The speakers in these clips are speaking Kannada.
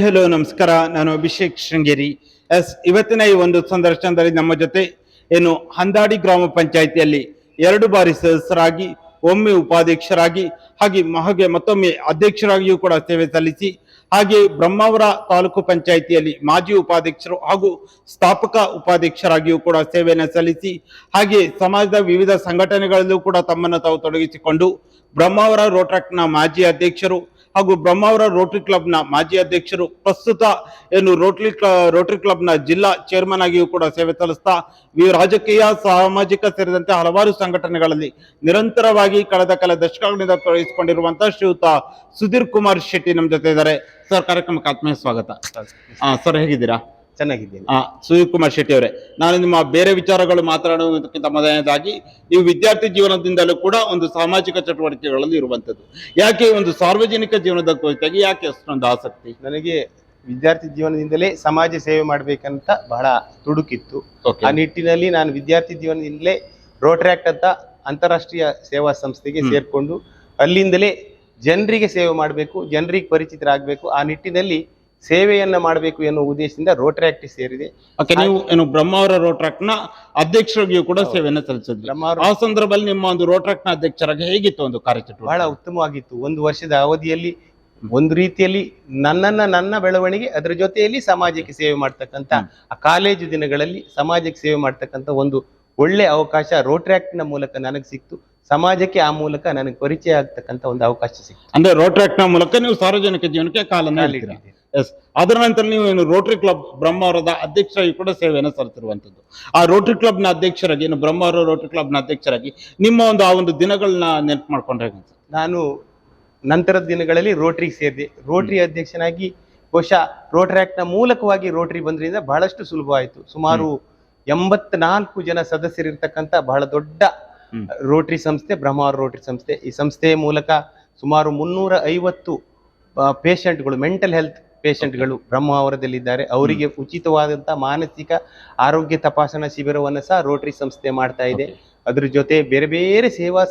ಹಲೋ ನಮಸ್ಕಾರ. ನಾನು ಅಭಿಷೇಕ್ ಶೃಂಗೇರಿ. ಎಸ್, ಇವತ್ತಿನ ಈ ಒಂದು ಸಂದರ್ಶನದಲ್ಲಿ ನಮ್ಮ ಜೊತೆ ಏನು ಹಂದಾಡಿ ಗ್ರಾಮ ಪಂಚಾಯಿತಿಯಲ್ಲಿ ಎರಡು ಬಾರಿ ಸದಸ್ಯರಾಗಿ, ಒಮ್ಮೆ ಉಪಾಧ್ಯಕ್ಷರಾಗಿ, ಹಾಗೆ ಮಹಗೆ ಮತ್ತೊಮ್ಮೆ ಅಧ್ಯಕ್ಷರಾಗಿಯೂ ಕೂಡ ಸೇವೆ ಸಲ್ಲಿಸಿ, ಹಾಗೆ ಬ್ರಹ್ಮಾವರ ತಾಲೂಕು ಪಂಚಾಯಿತಿಯಲ್ಲಿ ಮಾಜಿ ಉಪಾಧ್ಯಕ್ಷರು ಹಾಗೂ ಸ್ಥಾಪಕ ಉಪಾಧ್ಯಕ್ಷರಾಗಿಯೂ ಕೂಡ ಸೇವೆಯನ್ನು ಸಲ್ಲಿಸಿ, ಹಾಗೆ ಸಮಾಜದ ವಿವಿಧ ಸಂಘಟನೆಗಳಲ್ಲೂ ಕೂಡ ತಮ್ಮನ್ನು ತಾವು ತೊಡಗಿಸಿಕೊಂಡು, ಬ್ರಹ್ಮಾವರ ರೋಟ್ರಾಕ್ಟ್ನ ಮಾಜಿ ಅಧ್ಯಕ್ಷರು ಹಾಗೂ ಬ್ರಹ್ಮಾವರ ರೋಟರಿ ಕ್ಲಬ್ನ ಮಾಜಿ ಅಧ್ಯಕ್ಷರು ಪ್ರಸ್ತುತ ಏನು ರೋಟರಿ ರೋಟರಿ ಕ್ಲಬ್ನ ಜಿಲ್ಲಾ ಚೇರ್ಮನ್ ಆಗಿಯೂ ಕೂಡ ಸೇವೆ ಸಲ್ಲಿಸ್ತಾ ರಾಜಕೀಯ, ಸಾಮಾಜಿಕ ಸೇರಿದಂತೆ ಹಲವಾರು ಸಂಘಟನೆಗಳಲ್ಲಿ ನಿರಂತರವಾಗಿ ಕಳೆದ ಕೆಲ ದಶಕಗಳಿಂದ ತೊಡಗಿಸಿಕೊಂಡಿರುವಂತಹ ಶ್ರೀಯುತ ಸುಧೀರ್ ಕುಮಾರ್ ಶೆಟ್ಟಿ ನಮ್ಮ ಜೊತೆ ಇದ್ದಾರೆ. ಸರ್, ಕಾರ್ಯಕ್ರಮಕ್ಕೆ ಆತ್ಮೀಯ ಸ್ವಾಗತ. ಸರ್, ಹೇಗಿದ್ದೀರಾ? ಚೆನ್ನಾಗಿದ್ದೀನಿ. ಆ, ಸುಧೀರ್ ಕುಮಾರ್ ಶೆಟ್ಟಿ ಅವರೇ ನಾನು ನಿಮ್ಮ ಬೇರೆ ವಿಚಾರಗಳು ಮಾತನಾಡುವುದಕ್ಕಿಂತ ಮೊದಲನೇದಾಗಿ ನೀವು ವಿದ್ಯಾರ್ಥಿ ಜೀವನದಿಂದಲೂ ಕೂಡ ಒಂದು ಸಾಮಾಜಿಕ ಚಟುವಟಿಕೆಗಳಲ್ಲಿ ಇರುವಂತದ್ದು ಯಾಕೆ ಒಂದು ಸಾರ್ವಜನಿಕ ಜೀವನದ ಕುರಿತಾಗಿ ಯಾಕೆ ಅಷ್ಟೊಂದು ಆಸಕ್ತಿ? ನನಗೆ ವಿದ್ಯಾರ್ಥಿ ಜೀವನದಿಂದಲೇ ಸಮಾಜ ಸೇವೆ ಮಾಡಬೇಕಂತ ಬಹಳ ತುಡುಕಿತ್ತು. ಆ ನಿಟ್ಟಿನಲ್ಲಿ ನಾನು ವಿದ್ಯಾರ್ಥಿ ಜೀವನದಿಂದಲೇ ರೋಟ್ರ್ಯಾಕ್ಟ್ ಅಂತ ಅಂತಾರಾಷ್ಟ್ರೀಯ ಸೇವಾ ಸಂಸ್ಥೆಗೆ ಸೇರ್ಕೊಂಡು ಅಲ್ಲಿಂದಲೇ ಜನರಿಗೆ ಸೇವೆ ಮಾಡಬೇಕು ಜನರಿಗೆ ಪರಿಚಿತರಾಗಬೇಕು. ಆ ನಿಟ್ಟಿನಲ್ಲಿ ಸೇವೆಯನ್ನ ಮಾಡಬೇಕು ಎನ್ನುವ ಉದ್ದೇಶದಿಂದ ರೋಟ್ರಾಕ್ಟ್ ಸೇರಿದೆ. ಓಕೆ ನೀವು ಏನು ಬ್ರಹ್ಮಾವರ ರೋಟ್ರಾಕ್ಟ್ನ ಅಧ್ಯಕ್ಷರಾಗಿಯೂ ಕೂಡ ಸೇವೆಯನ್ನು ಸಲ್ಲಿಸಿದ್ರು. ಆ ಸಂದರ್ಭದಲ್ಲಿ ನಿಮ್ಮ ಒಂದು ರೋಟ್ರಾಕ್ಟ್ನ ಅಧ್ಯಕ್ಷರಾಗಿ ಹೇಗಿತ್ತು ಒಂದು ಕಾರ್ಯಚಟುವಟಿಕೆ? ಬಹಳ ಉತ್ತಮವಾಗಿತ್ತು. ಒಂದು ವರ್ಷದ ಅವಧಿಯಲ್ಲಿ ಒಂದು ರೀತಿಯಲ್ಲಿ ನನ್ನನ್ನ ನನ್ನ ಬೆಳವಣಿಗೆ ಅದರ ಜೊತೆಯಲ್ಲಿ ಸಮಾಜಕ್ಕೆ ಸೇವೆ ಮಾಡ್ತಕ್ಕಂತ ಆ ಕಾಲೇಜು ದಿನಗಳಲ್ಲಿ ಸಮಾಜಕ್ಕೆ ಸೇವೆ ಮಾಡ್ತಕ್ಕಂತ ಒಂದು ಒಳ್ಳೆ ಅವಕಾಶ ರೋಟ್ರಾಕ್ಟ್ನ ಮೂಲಕ ನನಗೆ ಸಿಕ್ತು. ಸಮಾಜಕ್ಕೆ ಆ ಮೂಲಕ ನನಗೆ ಪರಿಚಯ ಆಗ್ತಕ್ಕಂತ ಒಂದು ಅವಕಾಶ ಸಿಕ್ತು. ಅಂದ್ರೆ ರೋಟ್ರಾಕ್ಟ್ನ ಮೂಲಕ ನೀವು ಸಾರ್ವಜನಿಕ ಜೀವನಕ್ಕೆ ಕಾಲನ್ನ ಹೇಳ್ತೀರಾ ಎಸ್ ಅದರ ನಂತರ ನೀವು ಏನು ರೋಟರಿ ಕ್ಲಬ್ ಬ್ರಹ್ಮಾವರದ ಅಧ್ಯಕ್ಷರಾಗಿ ಕೂಡ ಸೇವೆಯನ್ನು ಸಲ್ಲಿಸಿರುವಂಥದ್ದು. ಆ ರೋಟರಿ ಕ್ಲಬ್ನ ಅಧ್ಯಕ್ಷರಾಗಿ ಏನು ಬ್ರಹ್ಮಾವರ ರೋಟರಿ ಕ್ಲಬ್ನ ಅಧ್ಯಕ್ಷರಾಗಿ ನಿಮ್ಮ ಒಂದು ಆ ಒಂದು ದಿನಗಳನ್ನ ನೆನಪು ಮಾಡ್ಕೊಂಡ್ರೆ ನಾನು ನಂತರದ ದಿನಗಳಲ್ಲಿ ರೋಟ್ರಿಗೆ ಸೇರಿದೆ. ರೋಟ್ರಿ ಅಧ್ಯಕ್ಷನಾಗಿ ಬಹುಶಃ ರೋಟ್ರ್ಯಾಕ್ಟ್ನ ಮೂಲಕವಾಗಿ ರೋಟ್ರಿ ಬಂದ್ರಿಂದ ಬಹಳಷ್ಟು ಸುಲಭವಾಯಿತು. ಸುಮಾರು ಎಂಬತ್ನಾಲ್ಕು ಜನ ಸದಸ್ಯರಿರ್ತಕ್ಕಂಥ ಬಹಳ ದೊಡ್ಡ ರೋಟರಿ ರೋಟ್ರಿ ಸಂಸ್ಥೆ ಬ್ರಹ್ಮಾವರ ರೋಟ್ರಿ ಸಂಸ್ಥೆ. ಈ ಸಂಸ್ಥೆಯ ಮೂಲಕ ಸುಮಾರು ಮುನ್ನೂರ ಐವತ್ತು ಪೇಷಂಟ್ಗಳು ಮೆಂಟಲ್ ಹೆಲ್ತ್ ಪೇಷಂಟ್ಗಳು ಬ್ರಹ್ಮಾವರದಲ್ಲಿದ್ದಾರೆ ಅವರಿಗೆ ಉಚಿತವಾದಂಥ ಮಾನಸಿಕ ಆರೋಗ್ಯ ತಪಾಸಣಾ ಶಿಬಿರವನ್ನು ಸಹ ರೋಟರಿ ಸಂಸ್ಥೆ ಮಾಡ್ತಾ ಇದೆ. ಅದ್ರ ಜೊತೆ ಬೇರೆ ಬೇರೆ ಸೇವಾ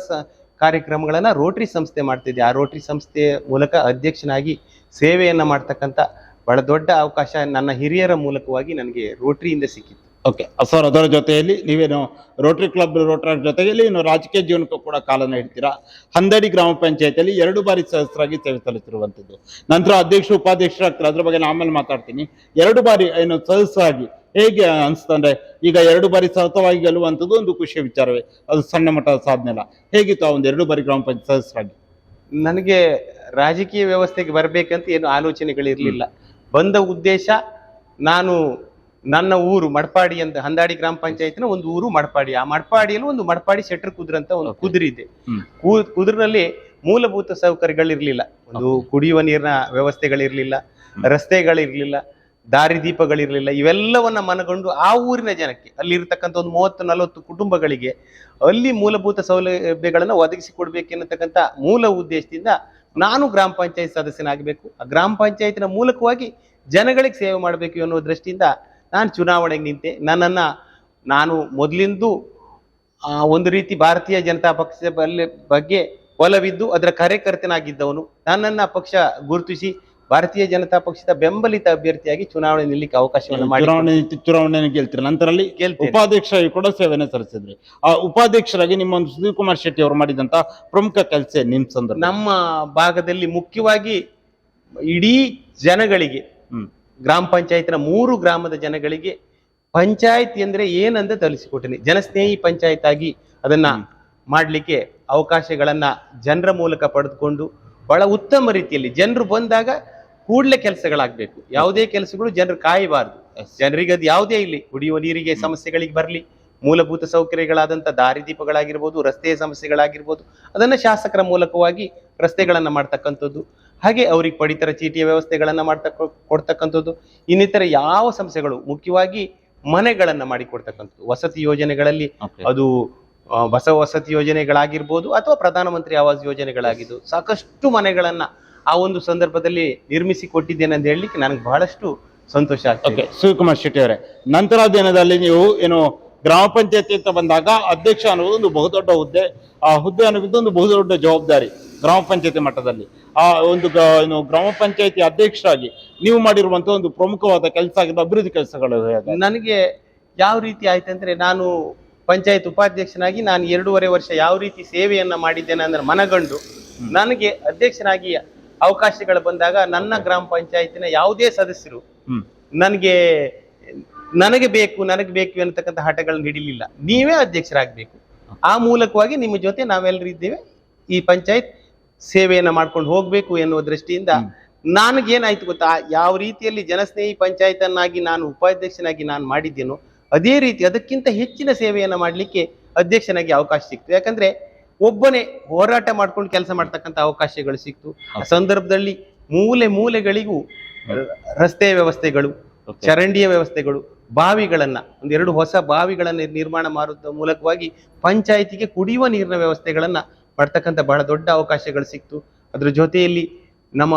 ಕಾರ್ಯಕ್ರಮಗಳನ್ನು ರೋಟರಿ ಸಂಸ್ಥೆ ಮಾಡ್ತಿದೆ ಆ ರೋಟರಿ ಸಂಸ್ಥೆಯ ಮೂಲಕ ಅಧ್ಯಕ್ಷನಾಗಿ ಸೇವೆಯನ್ನು ಮಾಡ್ತಕ್ಕಂಥ ಬಹಳ ದೊಡ್ಡ ಅವಕಾಶ ನನ್ನ ಹಿರಿಯರ ಮೂಲಕವಾಗಿ ನನಗೆ ರೋಟರಿಯಿಂದ ಸಿಕ್ಕಿತ್ತು. ಓಕೆ ಸರ್ ಅದರ ಜೊತೆಯಲ್ಲಿ ನೀವೇನು ರೋಟರಿ ಕ್ಲಬ್ ರೋಟರಿ ಜೊತೆಯಲ್ಲಿ ಏನು ರಾಜಕೀಯ ಜೀವನಕ್ಕೂ ಕೂಡ ಕಾಲನ ಹಿಡ್ತೀರಾ ಹಂದಡಿ ಗ್ರಾಮ ಪಂಚಾಯತಿಯಲ್ಲಿ ಎರಡು ಬಾರಿ ಸದಸ್ಯರಾಗಿ ಸೇವೆ ಸಲ್ಲಿಸಿರುವಂಥದ್ದು. ನಂತರ ಅಧ್ಯಕ್ಷ ಉಪಾಧ್ಯಕ್ಷರಾಗ್ತಾರೆ ಅದ್ರ ಬಗ್ಗೆ ನಾನು ಆಮೇಲೆ ಮಾತಾಡ್ತೀನಿ. ಎರಡು ಬಾರಿ ಏನು ಸದಸ್ಯರಾಗಿ ಹೇಗೆ ಅನ್ಸ್ತಂದ್ರೆ ಈಗ ಎರಡು ಬಾರಿ ಸತತವಾಗಿ ಗೆಲ್ಲುವಂಥದ್ದು ಒಂದು ಖುಷಿಯ ವಿಚಾರವೇ. ಅದು ಸಣ್ಣ ಮಟ್ಟದ ಸಾಧನೆ ಅಲ್ಲ. ಹೇಗಿತ್ತು ಆ ಒಂದು ಎರಡು ಬಾರಿ ಗ್ರಾಮ ಪಂಚಾಯತ್ ಸದಸ್ಯರಾಗಿ ನನಗೆ ರಾಜಕೀಯ ವ್ಯವಸ್ಥೆಗೆ ಬರಬೇಕಂತ ಏನು ಆಲೋಚನೆಗಳಿರಲಿಲ್ಲ. ಬಂದ ಉದ್ದೇಶ ನಾನು ನನ್ನ ಊರು ಮಡ್ಪಾಡಿ ಅಂತ ಹಂದಾಡಿ ಗ್ರಾಮ ಪಂಚಾಯತ್ನ ಒಂದು ಊರು ಮಡ್ಪಾಡಿ. ಆ ಮಡ್ಪಾಡಿಯಲ್ಲಿ ಒಂದು ಮಡ್ಪಾಡಿ ಶೆಟ್ರ್ ಕುದುರೆ ಅಂತ ಒಂದು ಕುದುರೆ ಇದೆ. ಕುದುರಿನಲ್ಲಿ ಮೂಲಭೂತ ಸೌಕರ್ಯಗಳಿರ್ಲಿಲ್ಲ. ಒಂದು ಕುಡಿಯುವ ನೀರಿನ ವ್ಯವಸ್ಥೆಗಳಿರ್ಲಿಲ್ಲ ರಸ್ತೆಗಳಿರ್ಲಿಲ್ಲ ದಾರಿದೀಪಗಳಿರ್ಲಿಲ್ಲ ಇವೆಲ್ಲವನ್ನ ಮನಗೊಂಡು ಆ ಊರಿನ ಜನಕ್ಕೆ ಅಲ್ಲಿ ಇರತಕ್ಕಂಥ ಒಂದು ಮೂವತ್ತು ನಲವತ್ತು ಕುಟುಂಬಗಳಿಗೆ ಅಲ್ಲಿ ಮೂಲಭೂತ ಸೌಲಭ್ಯಗಳನ್ನು ಒದಗಿಸಿಕೊಡ್ಬೇಕೆನ್ನತಕ್ಕಂಥ ಮೂಲ ಉದ್ದೇಶದಿಂದ ನಾನು ಗ್ರಾಮ ಪಂಚಾಯತ್ ಸದಸ್ಯನಾಗಬೇಕು. ಆ ಗ್ರಾಮ ಪಂಚಾಯತ್ನ ಮೂಲಕವಾಗಿ ಜನಗಳಿಗೆ ಸೇವೆ ಮಾಡಬೇಕು ಅನ್ನೋ ದೃಷ್ಟಿಯಿಂದ ನಾನು ಚುನಾವಣೆಗೆ ನಿಂತೆ. ನನ್ನನ್ನ ನಾನು ಮೊದಲಿಂದು ಆ, ಒಂದು ರೀತಿ ಭಾರತೀಯ ಜನತಾ ಪಕ್ಷದ ಬಗ್ಗೆ ಒಲವಿದ್ದು ಅದರ ಕಾರ್ಯಕರ್ತನಾಗಿದ್ದವನು. ನನ್ನನ್ನ ಪಕ್ಷ ಗುರುತಿಸಿ ಭಾರತೀಯ ಜನತಾ ಪಕ್ಷದ ಬೆಂಬಲಿತ ಅಭ್ಯರ್ಥಿಯಾಗಿ ಚುನಾವಣೆ ನಿಲ್ಲಿಕ್ಕೆ ಅವಕಾಶವನ್ನು ಮಾಡಿ ಚುನಾವಣೆ ಚುನಾವಣೆ ಗೆಲ್ತೀರಿ? ನಂತರಲ್ಲಿ ಗೆಲ್ತೇನೆ. ಉಪಾಧ್ಯಕ್ಷರಾಗಿ ಕೂಡ ಸೇವೆಯನ್ನು ಸಲ್ಲಿಸಿದ್ರಿ. ಆ ಉಪಾಧ್ಯಕ್ಷರಾಗಿ ನಿಮ್ಮ ಒಂದು ಸುಧೀರ್ ಕುಮಾರ್ ಶೆಟ್ಟಿ ಅವರು ಮಾಡಿದಂತ ಪ್ರಮುಖ ಕೆಲಸ ನಿಮ್ ಸಂದರ್ಭ ನಮ್ಮ ಭಾಗದಲ್ಲಿ ಮುಖ್ಯವಾಗಿ ಇಡೀ ಜನಗಳಿಗೆ ಗ್ರಾಮ ಪಂಚಾಯತ್ನ ಮೂರು ಗ್ರಾಮದ ಜನಗಳಿಗೆ ಪಂಚಾಯತ್ ಅಂದ್ರೆ ಏನಂತ ತಿಳಿಸಿಕೊಟ್ಟಿನಿ ಜನಸ್ನೇಹಿ ಪಂಚಾಯತ್ ಆಗಿ ಅದನ್ನ ಮಾಡಲಿಕ್ಕೆ ಅವಕಾಶಗಳನ್ನ ಜನರ ಮೂಲಕ ಪಡೆದುಕೊಂಡು ಬಹಳ ಉತ್ತಮ ರೀತಿಯಲ್ಲಿ ಜನರು ಬಂದಾಗ ಕೂಡಲೇ ಕೆಲಸಗಳಾಗಬೇಕು. ಯಾವುದೇ ಕೆಲಸಗಳು ಜನರು ಕಾಯಬಾರದು. ಜನರಿಗೆ ಅದು ಯಾವುದೇ ಇಲ್ಲಿ ಕುಡಿಯುವ ನೀರಿಗೆ ಸಮಸ್ಯೆಗಳಿಗೆ ಬರಲಿ. ಮೂಲಭೂತ ಸೌಕರ್ಯಗಳಾದಂಥ ದಾರಿದೀಪಗಳಾಗಿರ್ಬೋದು ರಸ್ತೆಯ ಸಮಸ್ಯೆಗಳಾಗಿರ್ಬೋದು ಅದನ್ನ ಶಾಸಕರ ಮೂಲಕವಾಗಿ ರಸ್ತೆಗಳನ್ನು ಮಾಡ್ತಕ್ಕಂಥದ್ದು. ಹಾಗೆ ಅವ್ರಿಗೆ ಪಡಿತರ ಚೀಟಿಯ ವ್ಯವಸ್ಥೆಗಳನ್ನು ಮಾಡ್ತಕ್ಕ ಕೊಡ್ತಕ್ಕಂಥದ್ದು. ಇನ್ನಿತರ ಯಾವ ಸಮಸ್ಯೆಗಳು ಮುಖ್ಯವಾಗಿ ಮನೆಗಳನ್ನು ಮಾಡಿಕೊಡ್ತಕ್ಕಂಥದ್ದು. ವಸತಿ ಯೋಜನೆಗಳಲ್ಲಿ ಅದು ಹೊಸ ಬಸ ವಸತಿ ಯೋಜನೆಗಳಾಗಿರ್ಬೋದು ಅಥವಾ ಪ್ರಧಾನಮಂತ್ರಿ ಆವಾಸ್ ಯೋಜನೆಗಳಾಗಿದ್ದು. ಸಾಕಷ್ಟು ಮನೆಗಳನ್ನು ಆ ಒಂದು ಸಂದರ್ಭದಲ್ಲಿ ನಿರ್ಮಿಸಿ ಕೊಟ್ಟಿದ್ದೇನೆ ಅಂತ ಹೇಳಲಿಕ್ಕೆ ನನಗೆ ಬಹಳಷ್ಟು ಸಂತೋಷ ಆಗ್ತದೆ. ಓಕೆ ಶಿವಕುಮಾರ್ ಶೆಟ್ಟಿ ಅವರೇ ನಂತರ ದಿನದಲ್ಲಿ ನೀವು ಏನು ಗ್ರಾಮ ಪಂಚಾಯತಿ ಅಂತ ಬಂದಾಗ ಅಧ್ಯಕ್ಷ ಅನ್ನೋದು ಒಂದು ಬಹುದೊಡ್ಡ ಹುದ್ದೆ. ಆ ಹುದ್ದೆ ಅನ್ನೋದು ಒಂದು ಬಹುದೊಡ್ಡ ಜವಾಬ್ದಾರಿ ಗ್ರಾಮ ಪಂಚಾಯತಿ ಮಟ್ಟದಲ್ಲಿ. ಆ ಒಂದು ಏನು ಗ್ರಾಮ ಪಂಚಾಯತಿ ಅಧ್ಯಕ್ಷರಾಗಿ ನೀವು ಮಾಡಿರುವಂತಹ ಒಂದು ಪ್ರಮುಖವಾದ ಕೆಲಸ ಆಗಿದ್ದು ಅಭಿವೃದ್ಧಿ ಕೆಲಸಗಳು? ನನಗೆ ಯಾವ ರೀತಿ ಆಯ್ತಂದ್ರೆ ನಾನು ಪಂಚಾಯತ್ ಉಪಾಧ್ಯಕ್ಷನಾಗಿ ನಾನು ಎರಡೂವರೆ ವರ್ಷ ಯಾವ ರೀತಿ ಸೇವೆಯನ್ನ ಮಾಡಿದ್ದೇನೆ ಅಂದ್ರೆ ಮನಗಂಡು ನನಗೆ ಅಧ್ಯಕ್ಷನಾಗಿ ಅವಕಾಶಗಳು ಬಂದಾಗ ನನ್ನ ಗ್ರಾಮ ಪಂಚಾಯತಿನ ಯಾವುದೇ ಸದಸ್ಯರು ನನಗೆ ನನಗೆ ಬೇಕು ನನಗೆ ಬೇಕು ಅನ್ನತಕ್ಕಂಥ ಹಠಗಳನ್ನ ಹಿಡಿಲಿಲ್ಲ. ನೀವೇ ಅಧ್ಯಕ್ಷರಾಗಬೇಕು. ಆ ಮೂಲಕವಾಗಿ ನಿಮ್ಮ ಜೊತೆ ನಾವೆಲ್ಲರೂ ಇದ್ದೇವೆ. ಈ ಪಂಚಾಯತ್ ಸೇವೆಯನ್ನು ಮಾಡ್ಕೊಂಡು ಹೋಗ್ಬೇಕು ಎನ್ನುವ ದೃಷ್ಟಿಯಿಂದ ನನಗೇನಾಯ್ತು ಗೊತ್ತಾ? ಯಾವ ರೀತಿಯಲ್ಲಿ ಜನಸ್ನೇಹಿ ಪಂಚಾಯತ್ ಅನ್ನಾಗಿ ನಾನು ಉಪಾಧ್ಯಕ್ಷನಾಗಿ ನಾನು ಮಾಡಿದ್ದೇನೋ ಅದೇ ರೀತಿ ಅದಕ್ಕಿಂತ ಹೆಚ್ಚಿನ ಸೇವೆಯನ್ನು ಮಾಡಲಿಕ್ಕೆ ಅಧ್ಯಕ್ಷನಾಗಿ ಅವಕಾಶ ಸಿಕ್ತು. ಯಾಕಂದ್ರೆ ಒಬ್ಬನೇ ಹೋರಾಟ ಮಾಡ್ಕೊಂಡು ಕೆಲಸ ಮಾಡ್ತಕ್ಕಂಥ ಅವಕಾಶಗಳು ಸಿಕ್ತು. ಆ ಸಂದರ್ಭದಲ್ಲಿ ಮೂಲೆ ಮೂಲೆಗಳಿಗೂ ರಸ್ತೆ ವ್ಯವಸ್ಥೆಗಳು. ಚರಂಡಿಯ ವ್ಯವಸ್ಥೆಗಳು ಬಾವಿಗಳನ್ನ ಒಂದೆರಡು ಹೊಸ ಬಾವಿಗಳನ್ನು ನಿರ್ಮಾಣ ಮಾಡುವ ಮೂಲಕವಾಗಿ ಪಂಚಾಯಿತಿಗೆ ಕುಡಿಯುವ ನೀರಿನ ವ್ಯವಸ್ಥೆಗಳನ್ನು ಪಡ್ತಕ್ಕಂಥ ಬಹಳ ದೊಡ್ಡ ಅವಕಾಶಗಳು ಸಿಕ್ತು. ಅದ್ರ ಜೊತೆಯಲ್ಲಿ ನಮ್ಮ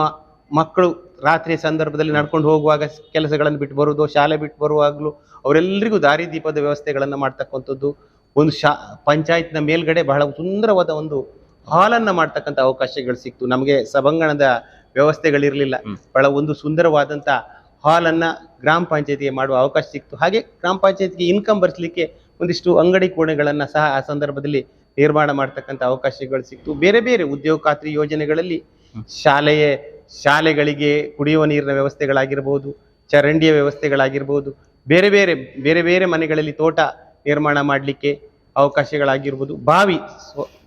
ಮಕ್ಕಳು ರಾತ್ರಿ ಸಂದರ್ಭದಲ್ಲಿ ನಡ್ಕೊಂಡು ಹೋಗುವಾಗ ಕೆಲಸಗಳನ್ನು ಬಿಟ್ಟು ಬರುವುದು ಶಾಲೆ ಬಿಟ್ಟು ಬರುವಾಗಲೂ ಅವರೆಲ್ಲರಿಗೂ ದಾರಿದೀಪದ ವ್ಯವಸ್ಥೆಗಳನ್ನು ಮಾಡ್ತಕ್ಕಂಥದ್ದು. ಒಂದು ಶಾ ಪಂಚಾಯತ್ನ ಮೇಲ್ಗಡೆ ಬಹಳ ಸುಂದರವಾದ ಒಂದು ಹಾಲನ್ನು ಮಾಡ್ತಕ್ಕಂಥ ಅವಕಾಶಗಳು ಸಿಕ್ತು. ನಮಗೆ ಸಭಾಂಗಣದ ವ್ಯವಸ್ಥೆಗಳಿರಲಿಲ್ಲ. ಬಹಳ ಒಂದು ಸುಂದರವಾದಂಥ ಹಾಲನ್ನ ಗ್ರಾಮ ಪಂಚಾಯತಿಗೆ ಮಾಡುವ ಅವಕಾಶ ಸಿಕ್ತು. ಹಾಗೆ ಗ್ರಾಮ ಪಂಚಾಯತಿಗೆ ಇನ್ಕಮ್ ಬರೆಸಲಿಕ್ಕೆ ಒಂದಿಷ್ಟು ಅಂಗಡಿ ಕೋಣೆಗಳನ್ನು ಸಹ ಆ ಸಂದರ್ಭದಲ್ಲಿ ನಿರ್ಮಾಣ ಮಾಡ್ತಕ್ಕಂಥ ಅವಕಾಶಗಳು ಸಿಕ್ತು. ಬೇರೆ ಬೇರೆ ಉದ್ಯೋಗ ಖಾತ್ರಿ ಯೋಜನೆಗಳಲ್ಲಿ ಶಾಲೆಯ ಶಾಲೆಗಳಿಗೆ ಕುಡಿಯುವ ನೀರಿನ ವ್ಯವಸ್ಥೆಗಳಾಗಿರ್ಬೋದು ಚರಂಡಿಯ ವ್ಯವಸ್ಥೆಗಳಾಗಿರ್ಬೋದು ಬೇರೆ ಬೇರೆ ಬೇರೆ ಬೇರೆ ಮನೆಗಳಲ್ಲಿ ತೋಟ ನಿರ್ಮಾಣ ಮಾಡಲಿಕ್ಕೆ ಅವಕಾಶಗಳಾಗಿರ್ಬೋದು. ಬಾವಿ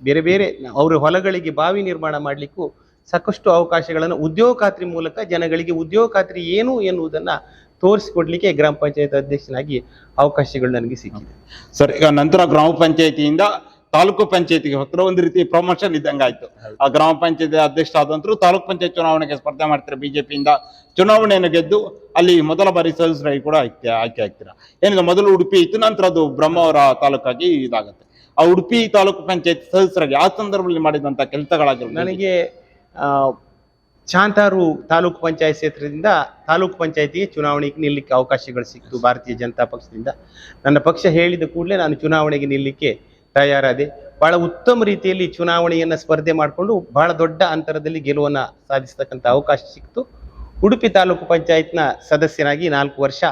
ಬೇರೆ ಬೇರೆ ಅವರ ಹೊಲಗಳಿಗೆ ಬಾವಿ ನಿರ್ಮಾಣ ಮಾಡಲಿಕ್ಕೂ ಸಾಕಷ್ಟು ಅವಕಾಶಗಳನ್ನು ಉದ್ಯೋಗ ಖಾತ್ರಿ ಮೂಲಕ ಜನಗಳಿಗೆ ಉದ್ಯೋಗ ಖಾತ್ರಿ ಏನು ಎನ್ನುವುದನ್ನು ತೋರಿಸಿಕೊಡ್ಲಿಕ್ಕೆ ಗ್ರಾಮ ಪಂಚಾಯತ್ ಅಧ್ಯಕ್ಷನಾಗಿ ಅವಕಾಶಗಳು ನನಗೆ ಸಿಕ್ಕಿದೆ. ಸರ್ ಈಗ ನಂತರ ಗ್ರಾಮ ಪಂಚಾಯತಿಯಿಂದ ತಾಲೂಕು ಪಂಚಾಯತಿಗೆ ಹೋಗ್ತಾರೆ. ಒಂದು ರೀತಿ ಪ್ರಮೋಷನ್ ಇದ್ದಂಗೆ ಆಯಿತು. ಆ ಗ್ರಾಮ ಪಂಚಾಯತಿ ಅಧ್ಯಕ್ಷ ಆದಂತರು ತಾಲೂಕು ಪಂಚಾಯತ್ ಚುನಾವಣೆಗೆ ಸ್ಪರ್ಧೆ ಮಾಡ್ತಾರೆ ಬಿಜೆಪಿಯಿಂದ. ಚುನಾವಣೆಯನ್ನು ಗೆದ್ದು ಅಲ್ಲಿ ಮೊದಲ ಬಾರಿ ಸದಸ್ಯರಾಗಿ ಕೂಡ ಆಯ್ಕೆ ಆಯ್ಕೆ ಆಗ್ತೀರಾ? ಏನಿದೆ ಮೊದಲು ಉಡುಪಿ ಇತ್ತು ನಂತರ ಅದು ಬ್ರಹ್ಮಾವರ ತಾಲೂಕಾಗಿ ಇದಾಗುತ್ತೆ. ಆ ಉಡುಪಿ ತಾಲೂಕು ಪಂಚಾಯತ್ ಸದಸ್ಯರಾಗಿ ಆ ಸಂದರ್ಭದಲ್ಲಿ ಮಾಡಿದಂತ ಕೆಲಸಗಳಾಗಿರ್ಬೋದು. ನನಗೆ ಶಾಂತಾರು ತಾಲೂಕು ಪಂಚಾಯತ್ ಕ್ಷೇತ್ರದಿಂದ ತಾಲೂಕು ಪಂಚಾಯತಿಗೆ ಚುನಾವಣೆಗೆ ನಿಲ್ಲಕ್ಕೆ ಅವಕಾಶಗಳು ಸಿಕ್ತು ಭಾರತೀಯ ಜನತಾ ಪಕ್ಷದಿಂದ. ನನ್ನ ಪಕ್ಷ ಹೇಳಿದ ಕೂಡಲೇ ನಾನು ಚುನಾವಣೆಗೆ ನಿಲ್ಲಕ್ಕೆ ತಯಾರಾದೆ. ಬಹಳ ಉತ್ತಮ ರೀತಿಯಲ್ಲಿ ಚುನಾವಣೆಯನ್ನು ಸ್ಪರ್ಧೆ ಮಾಡಿಕೊಂಡು ಬಹಳ ದೊಡ್ಡ ಅಂತರದಲ್ಲಿ ಗೆಲುವನ್ನು ಸಾಧಿಸತಕ್ಕಂಥ ಅವಕಾಶ ಸಿಕ್ತು ಉಡುಪಿ ತಾಲೂಕು ಪಂಚಾಯತ್ನ ಸದಸ್ಯನಾಗಿ ನಾಲ್ಕು ವರ್ಷ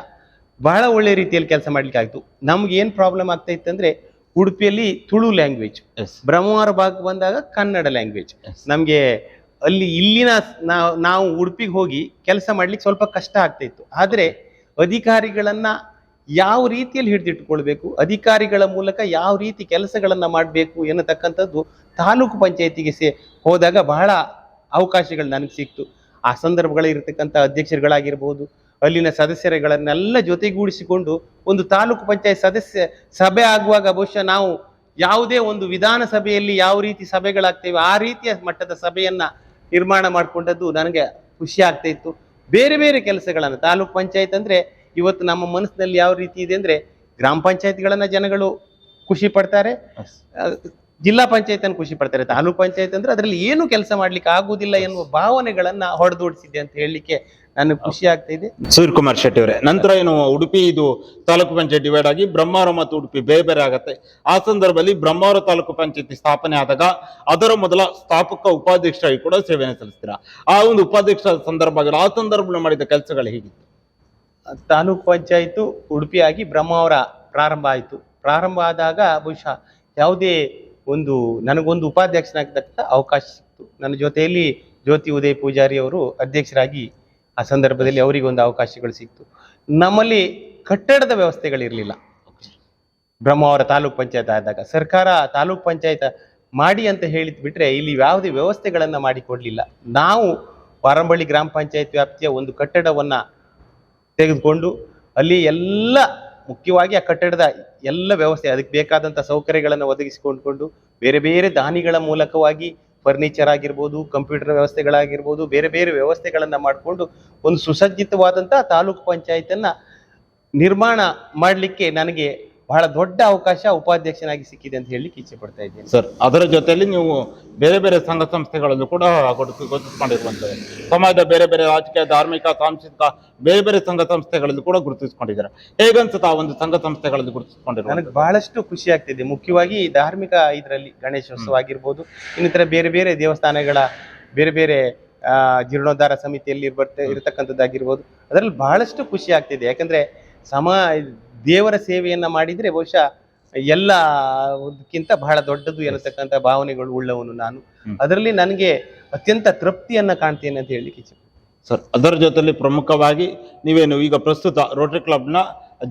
ಬಹಳ ಒಳ್ಳೆ ರೀತಿಯಲ್ಲಿ ಕೆಲಸ ಮಾಡ್ಲಿಕ್ಕೆ ಆಯ್ತು ನಮ್ಗೆ ಏನು ಪ್ರಾಬ್ಲಮ್ ಆಗ್ತಾ ಅಂದರೆ ಉಡುಪಿಯಲ್ಲಿ ತುಳು ಲ್ಯಾಂಗ್ವೇಜ್. ಬ್ರಹ್ಮವಾರ ಭಾಗ ಬಂದಾಗ ಕನ್ನಡ ಲ್ಯಾಂಗ್ವೇಜ್. ನಮ್ಗೆ ಅಲ್ಲಿ ಇಲ್ಲಿನ ನಾವು ನಾವು ಉಡುಪಿಗೆ ಹೋಗಿ ಕೆಲಸ ಮಾಡ್ಲಿಕ್ಕೆ ಸ್ವಲ್ಪ ಕಷ್ಟ ಆಗ್ತಾ ಇತ್ತು. ಆದ್ರೆ ಅಧಿಕಾರಿಗಳನ್ನ ಯಾವ ರೀತಿಯಲ್ಲಿ ಹಿಡಿದಿಟ್ಟುಕೊಳ್ಬೇಕು, ಅಧಿಕಾರಿಗಳ ಮೂಲಕ ಯಾವ ರೀತಿ ಕೆಲಸಗಳನ್ನು ಮಾಡಬೇಕು ಎನ್ನತಕ್ಕಂಥದ್ದು ತಾಲೂಕು ಪಂಚಾಯತಿಗೆ ಸೇ, ಹೋದಾಗ ಬಹಳ ಅವಕಾಶಗಳು ನನಗೆ ಸಿಕ್ತು. ಆ ಸಂದರ್ಭಗಳಿರ್ತಕ್ಕಂಥ ಅಧ್ಯಕ್ಷರುಗಳಾಗಿರ್ಬೋದು, ಅಲ್ಲಿನ ಸದಸ್ಯರುಗಳನ್ನೆಲ್ಲ ಜೊತೆಗೂಡಿಸಿಕೊಂಡು ಒಂದು ತಾಲೂಕು ಪಂಚಾಯತ್ ಸದಸ್ಯ ಸಭೆ ಆಗುವಾಗ ಬಹುಶಃ ನಾವು ಯಾವುದೇ ಒಂದು ವಿಧಾನಸಭೆಯಲ್ಲಿ ಯಾವ ರೀತಿ ಸಭೆಗಳಾಗ್ತೇವೆ, ಆ ರೀತಿಯ ಮಟ್ಟದ ಸಭೆಯನ್ನ ನಿರ್ಮಾಣ ಮಾಡಿಕೊಂಡದ್ದು ನನಗೆ ಖುಷಿ ಆಗ್ತಾ ಇತ್ತು. ಬೇರೆ ಬೇರೆ ಕೆಲಸಗಳನ್ನು ತಾಲೂಕ್ ಪಂಚಾಯತ್ ಅಂದರೆ ಇವತ್ತು ನಮ್ಮ ಮನಸ್ಸಿನಲ್ಲಿ ಯಾವ ರೀತಿ ಇದೆ ಅಂದರೆ ಗ್ರಾಮ ಪಂಚಾಯತ್ಗಳನ್ನು ಜನಗಳು ಖುಷಿ ಪಡ್ತಾರೆ ಜಿಲ್ಲಾ ಪಂಚಾಯತ್ ಅನ್ನು ಖುಷಿ ಪಡ್ತಾರೆ. ತಾಲೂಕ್ ಪಂಚಾಯತ್ ಅಂದ್ರೆ ಅದರಲ್ಲಿ ಏನು ಕೆಲಸ ಮಾಡ್ಲಿಕ್ಕೆ ಆಗುದಿಲ್ಲ ಎನ್ನುವ ಭಾವನೆಗಳನ್ನು ಹೊಡೆದೋಡಿಸಿದೆ ಅಂತ ಹೇಳಲಿಕ್ಕೆ ನನಗೆ ಖುಷಿ ಆಗ್ತಾ ಇದೆ. ಸೂರ್ಯಕುಮಾರ್ ಶೆಟ್ಟಿ ಅವರೇ ನಂತರ ಏನು ಉಡುಪಿ ಇದು ತಾಲೂಕು ಪಂಚಾಯತ್ ಡಿವೈಡ್ ಆಗಿ ಬ್ರಹ್ಮಾವರ ಮತ್ತು ಉಡುಪಿ ಬೇರೆ ಬೇರೆ ಆಗತ್ತೆ. ಆ ಸಂದರ್ಭದಲ್ಲಿ ಬ್ರಹ್ಮಾವರ ತಾಲೂಕು ಪಂಚಾಯತಿ ಸ್ಥಾಪನೆ ಆದಾಗ ಅದರ ಮೊದಲ ಸ್ಥಾಪಕ ಉಪಾಧ್ಯಕ್ಷರಾಗಿ ಕೂಡ ಸೇವೆಯನ್ನು ಸಲ್ಲಿಸ್ತೀರಾ? ಆ ಒಂದು ಉಪಾಧ್ಯಕ್ಷ ಸಂದರ್ಭ ಆಗಿರೋ ಆ ಸಂದರ್ಭದಲ್ಲಿ ಮಾಡಿದ ಕೆಲಸಗಳು ಹೇಗಿತ್ತು? ತಾಲೂಕ್ ಪಂಚಾಯತು ಉಡುಪಿಯಾಗಿ ಬ್ರಹ್ಮಾವರ ಪ್ರಾರಂಭ ಆಯಿತು. ಪ್ರಾರಂಭ ಆದಾಗ ಬಹುಶಃ ಯಾವುದೇ ಒಂದು ನನಗೊಂದು ಉಪಾಧ್ಯಕ್ಷನಾಗತಕ್ಕ ಅವಕಾಶ ಸಿಕ್ತು. ನನ್ನ ಜೊತೆಯಲ್ಲಿ ಜ್ಯೋತಿ ಉದಯ್ ಪೂಜಾರಿ ಅವರು ಅಧ್ಯಕ್ಷರಾಗಿ ಆ ಸಂದರ್ಭದಲ್ಲಿ ಅವರಿಗೆ ಒಂದು ಅವಕಾಶಗಳು ಸಿಕ್ತು. ನಮ್ಮಲ್ಲಿ ಕಟ್ಟಡದ ವ್ಯವಸ್ಥೆಗಳಿರಲಿಲ್ಲ. ಬ್ರಹ್ಮಾವರ ತಾಲೂಕ್ ಪಂಚಾಯತ್ ಆದಾಗ ಸರ್ಕಾರ ತಾಲೂಕ್ ಪಂಚಾಯತ್ ಮಾಡಿ ಅಂತ ಹೇಳಿದ್ ಬಿಟ್ರೆ ಇಲ್ಲಿ ಯಾವುದೇ ವ್ಯವಸ್ಥೆಗಳನ್ನು ಮಾಡಿಕೊಡ್ಲಿಲ್ಲ ನಾವು ವಾರಂಬಳ್ಳಿ ಗ್ರಾಮ ಪಂಚಾಯತ್ ವ್ಯಾಪ್ತಿಯ ಒಂದು ಕಟ್ಟಡವನ್ನು ತೆಗೆದುಕೊಂಡು ಅಲ್ಲಿ ಎಲ್ಲ ಮುಖ್ಯವಾಗಿ ಆ ಕಟ್ಟಡದ ಎಲ್ಲ ವ್ಯವಸ್ಥೆ, ಅದಕ್ಕೆ ಬೇಕಾದಂಥ ಸೌಕರ್ಯಗಳನ್ನು ಒದಗಿಸಿಕೊಂಡ್ಕೊಂಡು ಬೇರೆ ಬೇರೆ ದಾನಿಗಳ ಮೂಲಕವಾಗಿ ಫರ್ನಿಚರ್ ಆಗಿರ್ಬೋದು, ಕಂಪ್ಯೂಟರ್ ವ್ಯವಸ್ಥೆಗಳಾಗಿರ್ಬೋದು, ಬೇರೆ ಬೇರೆ ವ್ಯವಸ್ಥೆಗಳನ್ನು ಮಾಡಿಕೊಂಡು ಒಂದು ಸುಸಜ್ಜಿತವಾದಂಥ ತಾಲೂಕು ಪಂಚಾಯತನ್ನು ನಿರ್ಮಾಣ ಮಾಡಲಿಕ್ಕೆ ನನಗೆ ಬಹಳ ದೊಡ್ಡ ಅವಕಾಶ ಉಪಾಧ್ಯಕ್ಷನಾಗಿ ಸಿಕ್ಕಿದೆ ಅಂತ ಹೇಳಿ ಇಚ್ಛೆ ಪಡ್ತಾ ಇದ್ದೀನಿ. ಸರ್ ಅದರ ಜೊತೆಯಲ್ಲಿ ನೀವು ಬೇರೆ ಬೇರೆ ಸಂಘ ಸಂಸ್ಥೆಗಳಲ್ಲೂ ಕೂಡ ಗುರುತಿಸಿಕೊಂಡಿರುವಂತ ಗುರುತಿಸಿಕೊಂಡಿರುವಂತದ್ದು ಸಮಾಜದ ಬೇರೆ ಬೇರೆ ರಾಜಕೀಯ ಧಾರ್ಮಿಕ ಸಾಂಸ್ಕೃತಿಕ ಬೇರೆ ಬೇರೆ ಸಂಘ ಸಂಸ್ಥೆಗಳಲ್ಲೂ ಕೂಡ ಗುರುತಿಸಿಕೊಂಡಿದ್ದಾರೆ. ಹೇಗನ್ಸುತ್ತೆ ಆ ಒಂದು ಸಂಘ ಸಂಸ್ಥೆಗಳಲ್ಲಿ ನನಗೆ ಗುರುತಿಸಿಕೊಂಡಿರುವಂತದ್ದು ಬಹಳಷ್ಟು ಖುಷಿ ಆಗ್ತಿದೆ. ಮುಖ್ಯವಾಗಿ ಧಾರ್ಮಿಕ ಇದರಲ್ಲಿ ಗಣೇಶೋತ್ಸವ ಆಗಿರ್ಬೋದು ಇನ್ನಿತರ ಬೇರೆ ಬೇರೆ ದೇವಸ್ಥಾನಗಳ ಬೇರೆ ಬೇರೆ ಜೀರ್ಣೋದ್ಧಾರ ಸಮಿತಿಯಲ್ಲಿ ಬರ್ತಾ ಇರತಕ್ಕಂಥದ್ದಾಗಿರ್ಬೋದು. ಅದರಲ್ಲಿ ಬಹಳಷ್ಟು ಖುಷಿ ಆಗ್ತಿದೆ. ಯಾಕಂದ್ರೆ ಸಮ ದೇವರ ಸೇವೆಯನ್ನು ಮಾಡಿದರೆ ಬಹುಶಃ ಎಲ್ಲ ಒಂದಕ್ಕಿಂತ ಬಹಳ ದೊಡ್ಡದು ಎನ್ನತಕ್ಕಂಥ ಭಾವನೆಗಳು ಉಳ್ಳವನು ನಾನು. ಅದರಲ್ಲಿ ನನಗೆ ಅತ್ಯಂತ ತೃಪ್ತಿಯನ್ನ ಕಾಣ್ತೇನೆ ಅಂತ ಹೇಳಲಿಕ್ಕೆ ಇಚ್ಛೆ. ಸರ್ ಅದರ ಜೊತೆಯಲ್ಲಿ ಪ್ರಮುಖವಾಗಿ ನೀವೇನು ಈಗ ಪ್ರಸ್ತುತ ರೋಟರಿ ಕ್ಲಬ್ನ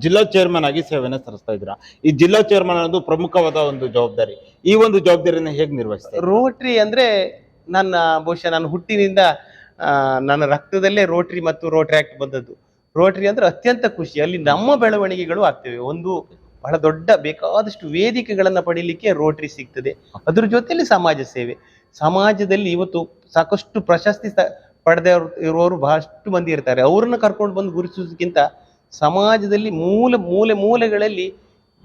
ಜಿಲ್ಲಾ ಚೇರ್ಮನ್ ಆಗಿ ಸೇವೆಯನ್ನು ಸಲ್ಲಿಸ್ತಾ ಇದ್ದೀರಾ? ಈ ಜಿಲ್ಲಾ ಚೇರ್ಮನ್ ಅನ್ನೋದು ಪ್ರಮುಖವಾದ ಒಂದು ಜವಾಬ್ದಾರಿ. ಈ ಒಂದು ಜವಾಬ್ದಾರಿಯನ್ನು ಹೇಗೆ ನಿರ್ವಹಿಸ್ತಾರೆ? ರೋಟ್ರಿ ಅಂದ್ರೆ ನನ್ನ ಬಹುಶಃ ನಾನು ಹುಟ್ಟಿನಿಂದ ನನ್ನ ರಕ್ತದಲ್ಲೇ ರೋಟ್ರಿ ಮತ್ತು ರೋಟ್ರಿ ಆಕ್ಟ್ ಬಂದದ್ದು. ರೋಟ್ರಿ ಅಂದ್ರೆ ಅತ್ಯಂತ ಖುಷಿ. ಅಲ್ಲಿ ನಮ್ಮ ಬೆಳವಣಿಗೆಗಳು ಆಗ್ತವೆ. ಒಂದು ಬಹಳ ದೊಡ್ಡ ಬೇಕಾದಷ್ಟು ವೇದಿಕೆಗಳನ್ನು ಪಡೀಲಿಕ್ಕೆ ರೋಟರಿ ಸಿಗ್ತದೆ. ಅದ್ರ ಜೊತೆಯಲ್ಲಿ ಸಮಾಜ ಸೇವೆ. ಸಮಾಜದಲ್ಲಿ ಇವತ್ತು ಸಾಕಷ್ಟು ಪ್ರಶಸ್ತಿ ಪಡೆದವರು ಇರುವವರು ಬಹಳಷ್ಟು ಮಂದಿ ಇರ್ತಾರೆ. ಅವ್ರನ್ನ ಕರ್ಕೊಂಡು ಬಂದು ಗುರುತಿಸೋದಕ್ಕಿಂತ ಸಮಾಜದಲ್ಲಿ ಮೂಲ, ಮೂಲೆ, ಮೂಲೆಗಳಲ್ಲಿ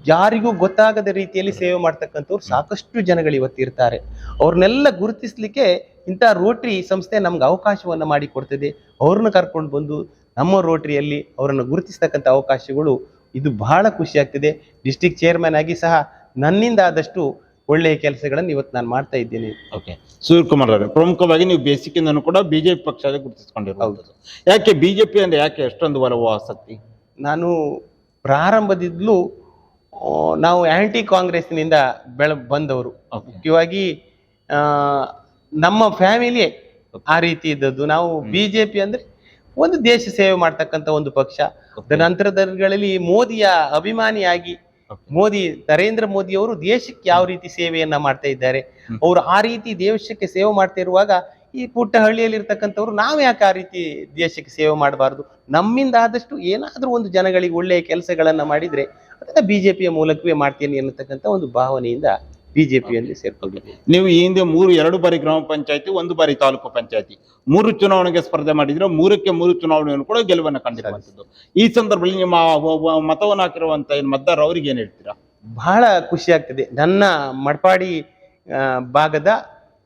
ಯಾರಿಗೂ ಗೊತ್ತಾಗದ ರೀತಿಯಲ್ಲಿ ಸೇವೆ ಮಾಡ್ತಕ್ಕಂಥವ್ರು ಸಾಕಷ್ಟು ಜನಗಳು ಇವತ್ತು ಇರ್ತಾರೆ. ಅವ್ರನ್ನೆಲ್ಲ ಗುರುತಿಸ್ಲಿಕ್ಕೆ ಇಂಥ ರೋಟ್ರಿ ಸಂಸ್ಥೆ ನಮ್ಗೆ ಅವಕಾಶವನ್ನ ಮಾಡಿಕೊಡ್ತದೆ. ಅವ್ರನ್ನ ಕರ್ಕೊಂಡು ಬಂದು ನಮ್ಮ ರೋಟರಿಯಲ್ಲಿ ಅವರನ್ನು ಗುರುತಿಸ್ತಕ್ಕಂಥ ಅವಕಾಶಗಳು ಇದು ಬಹಳ ಖುಷಿ ಆಗ್ತಿದೆ. ಡಿಸ್ಟಿಕ್ ಚೇರ್ಮನ್ ಆಗಿ ಸಹ ನನ್ನಿಂದ ಆದಷ್ಟು ಒಳ್ಳೆಯ ಕೆಲಸಗಳನ್ನು ಇವತ್ತು ನಾನು ಮಾಡ್ತಾ ಇದ್ದೇನೆ. ಓಕೆ ಸೂರ್ಯಕುಮಾರ್ ಅವರೇ ಪ್ರಮುಖವಾಗಿ ನೀವು ಬೇಸಿಕ್ಕಿಂದನೂ ಕೂಡ ಬಿಜೆಪಿ ಪಕ್ಷದ ಗುರುತಿಸಿಕೊಂಡಿರುವಂಥದ್ದು. ಯಾಕೆ ಬಿಜೆಪಿ ಅಂದ್ರೆ ಯಾಕೆ ಎಷ್ಟೊಂದು ಒಲವು ಆಸಕ್ತಿ? ನಾನು ಪ್ರಾರಂಭದಿಂದಲೂ ನಾವು ಆಂಟಿ ಕಾಂಗ್ರೆಸ್ನಿಂದ ಬೆಳ ಬಂದವರು. ಮುಖ್ಯವಾಗಿ ನಮ್ಮ ಫ್ಯಾಮಿಲಿಯೇ ಆ ರೀತಿ ಇದ್ದದ್ದು. ನಾವು ಬಿಜೆಪಿ ಅಂದ್ರೆ ಒಂದು ದೇಶ ಸೇವೆ ಮಾಡ್ತಕ್ಕಂತ ಒಂದು ಪಕ್ಷ ನಂತರದಲ್ಲಿ ಮೋದಿಯ ಅಭಿಮಾನಿಯಾಗಿ. ಮೋದಿ ನರೇಂದ್ರ ಮೋದಿ ಅವರು ದೇಶಕ್ಕೆ ಯಾವ ರೀತಿ ಸೇವೆಯನ್ನ ಮಾಡ್ತಾ ಇದ್ದಾರೆ. ಅವರು ಆ ರೀತಿ ದೇಶಕ್ಕೆ ಸೇವೆ ಮಾಡ್ತಾ ಇರುವಾಗ ಈ ಪುಟ್ಟ ಹಳ್ಳಿಯಲ್ಲಿ ಇರ್ತಕ್ಕಂಥವ್ರು ನಾವು ಯಾಕೆ ಆ ರೀತಿ ದೇಶಕ್ಕೆ ಸೇವೆ ಮಾಡಬಾರ್ದು ನಮ್ಮಿಂದ ಆದಷ್ಟು ಏನಾದರೂ ಒಂದು ಜನಗಳಿಗೆ ಒಳ್ಳೆಯ ಕೆಲಸಗಳನ್ನ ಮಾಡಿದ್ರೆ ಅದನ್ನ ಬಿಜೆಪಿಯ ಮೂಲಕವೇ ಮಾಡ್ತೀನಿ ಅನ್ನತಕ್ಕಂಥ ಒಂದು ಭಾವನೆಯಿಂದ ಬಿಜೆಪಿಯಲ್ಲಿ ಸೇರ್ಕೊಂಡಿದ್ದೇನೆ ನೀವು ಈ ಹಿಂದೆ ಮೂರು ಎರಡು ಬಾರಿ ಗ್ರಾಮ ಪಂಚಾಯತಿ ಒಂದು ಬಾರಿ ತಾಲೂಕು ಪಂಚಾಯತಿ. ಮೂರು ಚುನಾವಣೆಗೆ ಸ್ಪರ್ಧೆ ಮಾಡಿದ್ರೆ ಮೂರಕ್ಕೆ ಮೂರು ಚುನಾವಣೆಯನ್ನು ಕೂಡ ಗೆಲುವನ್ನು ಕಂಡಿರುವಂಥದ್ದು. ಈ ಸಂದರ್ಭದಲ್ಲಿ ನಿಮ್ಮ ಮತವನ್ನು ಹಾಕಿರುವಂತ ಏನು ಮತದಾರ ಅವರಿಗೆ ಏನು ಹೇಳ್ತೀರಾ? ಬಹಳ ಖುಷಿ ಆಗ್ತದೆ. ನನ್ನ ಮಡ್ಪಾಡಿ ಭಾಗದ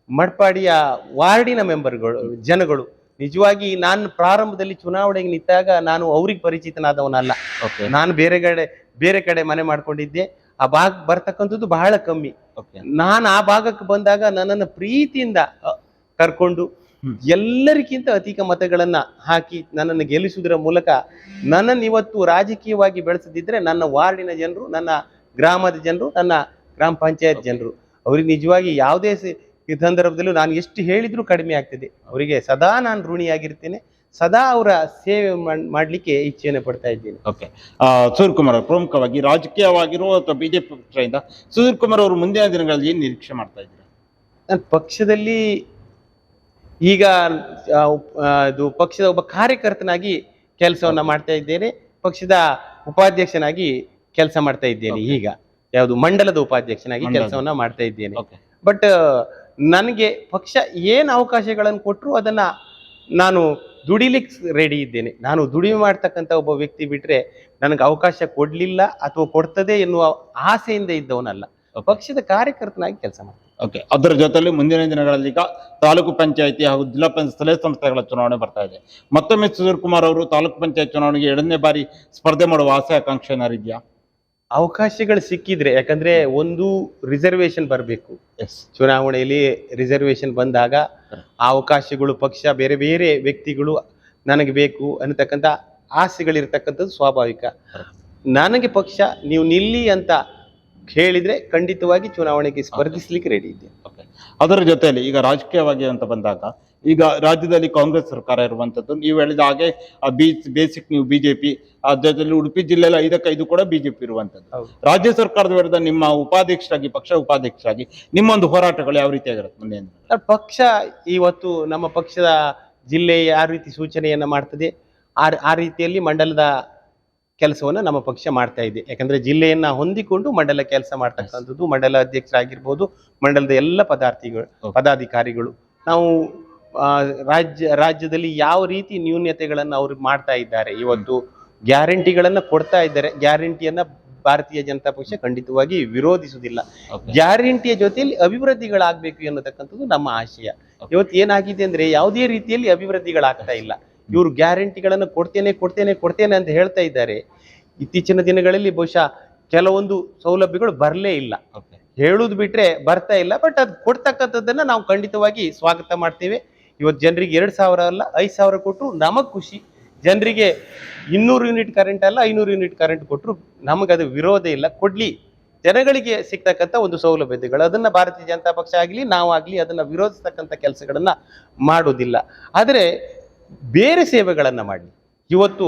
ಮಡ್ಪಾಡಿಯ ವಾರ್ಡಿನ ಮೆಂಬರ್ಗಳು ಜನಗಳು ನಿಜವಾಗಿ ನಾನು ಪ್ರಾರಂಭದಲ್ಲಿ ಚುನಾವಣೆಗೆ ನಿಂತಾಗ ನಾನು ಅವ್ರಿಗೆ ಪರಿಚಿತನಾದವನಲ್ಲ. ಓಕೆ ನಾನು ಬೇರೆ ಕಡೆ ಬೇರೆ ಕಡೆ ಮನೆ ಮಾಡ್ಕೊಂಡಿದ್ದೆ. ಆ ಭಾಗ ಬರ್ತಕ್ಕಂಥದ್ದು ಬಹಳ ಕಮ್ಮಿ. ಓಕೆ ನಾನು ಆ ಭಾಗಕ್ಕೆ ಬಂದಾಗ ನನ್ನನ್ನು ಪ್ರೀತಿಯಿಂದ ಕರ್ಕೊಂಡು ಎಲ್ಲರಿಗಿಂತ ಅಧಿಕ ಮತಗಳನ್ನ ಹಾಕಿ ನನ್ನನ್ನು ಗೆಲ್ಲಿಸುವುದರ ಮೂಲಕ ನನ್ನನ್ನು ಇವತ್ತು ರಾಜಕೀಯವಾಗಿ ಬೆಳೆಸದಿದ್ರೆ ನನ್ನ ವಾರ್ಡಿನ ಜನರು ನನ್ನ ಗ್ರಾಮದ ಜನರು ನನ್ನ ಗ್ರಾಮ ಪಂಚಾಯತ್ ಜನರು. ಅವ್ರಿಗೆ ನಿಜವಾಗಿ ಯಾವುದೇ ಸಂದರ್ಭದಲ್ಲೂ ನಾನು ಎಷ್ಟು ಹೇಳಿದ್ರು ಕಡಿಮೆ ಆಗ್ತದೆ. ಅವರಿಗೆ ಸದಾ ನಾನು ಋಣಿಯಾಗಿರ್ತೇನೆ. ಸದಾ ಅವರ ಸೇವೆ ಮಾಡಲಿಕ್ಕೆ ಮಾಡ್ಲಿಕ್ಕೆ ಇಚ್ಛೆಯನ್ನು ಪಡ್ತಾ ಇದ್ದೇನೆ. ಓಕೆ ಸುಧೀರ್ ಕುಮಾರ್ ಅವರು ಪ್ರಮುಖವಾಗಿ ರಾಜಕೀಯವಾಗಿರೋ ಅಥವಾ ಬಿಜೆಪಿ ಪಕ್ಷದಿಂದ ಸುಧೀರ್ ಕುಮಾರ್ ಅವರು ಮುಂದಿನ ದಿನಗಳಲ್ಲಿ ಏನು ನಿರೀಕ್ಷೆ ಮಾಡ್ತಾ ಇದ್ದೀರಾ? ನಾನು ಪಕ್ಷದಲ್ಲಿ ಈಗ ಇದು ಪಕ್ಷದ ಒಬ್ಬ ಕಾರ್ಯಕರ್ತನಾಗಿ ಕೆಲಸವನ್ನ ಮಾಡ್ತಾ ಇದ್ದೇನೆ. ಪಕ್ಷದ ಉಪಾಧ್ಯಕ್ಷನಾಗಿ ಕೆಲಸ ಮಾಡ್ತಾ ಇದ್ದೇನೆ ಈಗ. ಯಾವುದು ಮಂಡಲದ ಉಪಾಧ್ಯಕ್ಷನಾಗಿ ಕೆಲಸವನ್ನು ಕೆಲಸವನ್ನ ಮಾಡ್ತಾ ಇದ್ದೇನೆ. ಬಟ್ ನನಗೆ ಪಕ್ಷ ಏನು ಅವಕಾಶಗಳನ್ನು ಕೊಟ್ಟರು ಅದನ್ನ ನಾನು ದುಡಿಲಿಕ್ಕೆ ರೆಡಿ ಇದ್ದೇನೆ. ನಾನು ದುಡಿಮೆ ಮಾಡ್ತಕ್ಕಂಥ ಒಬ್ಬ ವ್ಯಕ್ತಿ ಬಿಟ್ಟರೆ ನನಗೆ ಅವಕಾಶ ಕೊಡಲಿಲ್ಲ ಅಥವಾ ಕೊಡ್ತದೆ ಎನ್ನುವ ಆಸೆಯಿಂದ ಇದ್ದವನಲ್ಲ. ಪಕ್ಷದ ಕಾರ್ಯಕರ್ತನಾಗಿ ಕೆಲಸ ಮಾಡ್ತೀನಿ. ಓಕೆ ಅದರ ಜೊತೆಯಲ್ಲಿ ಮುಂದಿನ ದಿನಗಳಲ್ಲಿ ಈಗ ತಾಲೂಕು ಪಂಚಾಯಿತಿ ಹಾಗೂ ಜಿಲ್ಲಾ ಪಂಚಾಯತ್ ಸ್ಥಳೀಯ ಸಂಸ್ಥೆಗಳ ಚುನಾವಣೆ ಬರ್ತಾ ಇದೆ. ಮತ್ತೊಮ್ಮೆ ಸುಧೀರ್ ಕುಮಾರ್ ಅವರು ತಾಲೂಕು ಪಂಚಾಯತ್ ಚುನಾವಣೆಗೆ ಎರಡನೇ ಬಾರಿ ಸ್ಪರ್ಧೆ ಮಾಡುವ ಆಸೆ ಆಕಾಂಕ್ಷೆ ಏನಾರು ಇದೆಯಾ? ಅವಕಾಶಗಳು ಸಿಕ್ಕಿದ್ರೆ ಯಾಕಂದ್ರೆ ಒಂದು ರಿಸರ್ವೇಶನ್ ಬರಬೇಕು. ಎಸ್ ಚುನಾವಣೆಯಲ್ಲಿ ರಿಸರ್ವೇಶನ್ ಬಂದಾಗ ಆ ಅವಕಾಶಗಳು ಪಕ್ಷ ಬೇರೆ ಬೇರೆ ವ್ಯಕ್ತಿಗಳು ನನಗೆ ಬೇಕು ಅನ್ನತಕ್ಕಂಥ ಆಸೆಗಳಿರ್ತಕ್ಕಂಥದ್ದು ಸ್ವಾಭಾವಿಕ. ನನಗೆ ಪಕ್ಷ ನೀವು ನಿಲ್ಲಿ ಅಂತ ಹೇಳಿದ್ರೆ ಖಂಡಿತವಾಗಿ ಚುನಾವಣೆಗೆ ಸ್ಪರ್ಧಿಸ್ಲಿಕ್ಕೆ ರೆಡಿ ಇದ್ದೆ ಅದರ ಜೊತೆಯಲ್ಲಿ ಈಗ ರಾಜಕೀಯವಾಗಿ ಅಂತ ಬಂದಾಗ ಈಗ ರಾಜ್ಯದಲ್ಲಿ ಕಾಂಗ್ರೆಸ್ ಸರ್ಕಾರ ಇರುವಂತದ್ದು. ನೀವು ಹೇಳಿದ ಹಾಗೆ ಬೇಸಿಕ್ ನೀವು ಬಿಜೆಪಿ ಅದರಲ್ಲಿ ಉಡುಪಿ ಜಿಲ್ಲೆಯಲ್ಲಿ ಐದಕ್ಕೆ ಐದು ಕೂಡ ಬಿಜೆಪಿ ಇರುವಂತದ್ದು. ಹೌದು. ರಾಜ್ಯ ಸರ್ಕಾರದ ವಿರುದ್ಧ ನಿಮ್ಮ ಉಪಾಧ್ಯಕ್ಷರಾಗಿ ಪಕ್ಷ ಉಪಾಧ್ಯಕ್ಷರಾಗಿ ನಿಮ್ಮೊಂದು ಹೋರಾಟಗಳು ಯಾವ ರೀತಿಯಾಗಿರುತ್ತೆ ಮುಂದೆ ಪಕ್ಷ ಇವತ್ತು ನಮ್ಮ ಪಕ್ಷದ ಜಿಲ್ಲೆ ಯಾವ ರೀತಿ ಸೂಚನೆಯನ್ನು ಮಾಡ್ತದೆ. ಆ ಆ ರೀತಿಯಲ್ಲಿ ಮಂಡಲದ ಕೆಲಸವನ್ನು ನಮ್ಮ ಪಕ್ಷ ಮಾಡ್ತಾ ಇದೆ. ಯಾಕಂದ್ರೆ ಜಿಲ್ಲೆಯನ್ನ ಹೊಂದಿಕೊಂಡು ಮಂಡಲ ಕೆಲಸ ಮಾಡ್ತಕ್ಕಂಥದ್ದು ಮಂಡಲ ಅಧ್ಯಕ್ಷರಾಗಿರ್ಬೋದು ಮಂಡಲದ ಎಲ್ಲ ಪದಾರ್ಥಿಗಳು ಪದಾಧಿಕಾರಿಗಳು. ನಾವು ರಾಜ್ಯ ರಾಜ್ಯದಲ್ಲಿ ಯಾವ ರೀತಿ ನ್ಯೂನ್ಯತೆಗಳನ್ನು ಅವ್ರು ಮಾಡ್ತಾ ಇದ್ದಾರೆ? ಇವತ್ತು ಗ್ಯಾರಂಟಿಗಳನ್ನ ಕೊಡ್ತಾ ಇದ್ದಾರೆ. ಗ್ಯಾರಂಟಿಯನ್ನ ಭಾರತೀಯ ಜನತಾ ಪಕ್ಷ ಖಂಡಿತವಾಗಿ ವಿರೋಧಿಸುವುದಿಲ್ಲ. ಗ್ಯಾರಂಟಿಯ ಜೊತೆಯಲ್ಲಿ ಅಭಿವೃದ್ಧಿಗಳಾಗಬೇಕು ಎನ್ನತಕ್ಕಂಥದ್ದು ನಮ್ಮ ಆಶಯ. ಇವತ್ತು ಏನಾಗಿದೆ ಅಂದ್ರೆ ಯಾವುದೇ ರೀತಿಯಲ್ಲಿ ಅಭಿವೃದ್ಧಿಗಳಾಗ್ತಾ ಇಲ್ಲ. ಇವರು ಗ್ಯಾರಂಟಿಗಳನ್ನು ಕೊಡ್ತೇನೆ ಕೊಡ್ತೇನೆ ಕೊಡ್ತೇನೆ ಅಂತ ಹೇಳ್ತಾ ಇದ್ದಾರೆ. ಇತ್ತೀಚಿನ ದಿನಗಳಲ್ಲಿ ಬಹುಶಃ ಕೆಲವೊಂದು ಸೌಲಭ್ಯಗಳು ಬರಲೇ ಇಲ್ಲ. ಹೇಳುದು ಬಿಟ್ರೆ ಬರ್ತಾ ಇಲ್ಲ. ಬಟ್ ಅದು ಕೊಡ್ತಕ್ಕಂಥದ್ದನ್ನ ನಾವು ಖಂಡಿತವಾಗಿ ಸ್ವಾಗತ ಮಾಡ್ತೇವೆ. ಇವತ್ತು ಜನರಿಗೆ ಎರಡು ಸಾವಿರ ಅಲ್ಲ ಐದು ಸಾವಿರ ಕೊಟ್ಟರು ನಮಗೆ ಖುಷಿ. ಜನರಿಗೆ ಇನ್ನೂರು ಯೂನಿಟ್ ಕರೆಂಟ್ ಅಲ್ಲ ಐನೂರು ಯೂನಿಟ್ ಕರೆಂಟ್ ಕೊಟ್ಟರು ಅದು ವಿರೋಧ ಇಲ್ಲ. ಕೊಡಲಿ. ಜನಗಳಿಗೆ ಸಿಗ್ತಕ್ಕಂಥ ಒಂದು ಸೌಲಭ್ಯತೆಗಳು. ಅದನ್ನು ಭಾರತೀಯ ಜನತಾ ಪಕ್ಷ ಆಗಲಿ ನಾವಾಗಲಿ ಅದನ್ನು ವಿರೋಧಿಸ್ತಕ್ಕಂಥ ಕೆಲಸಗಳನ್ನು ಮಾಡೋದಿಲ್ಲ ಆದರೆ ಬೇರೆ ಸೇವೆಗಳನ್ನು ಮಾಡಿ ಇವತ್ತು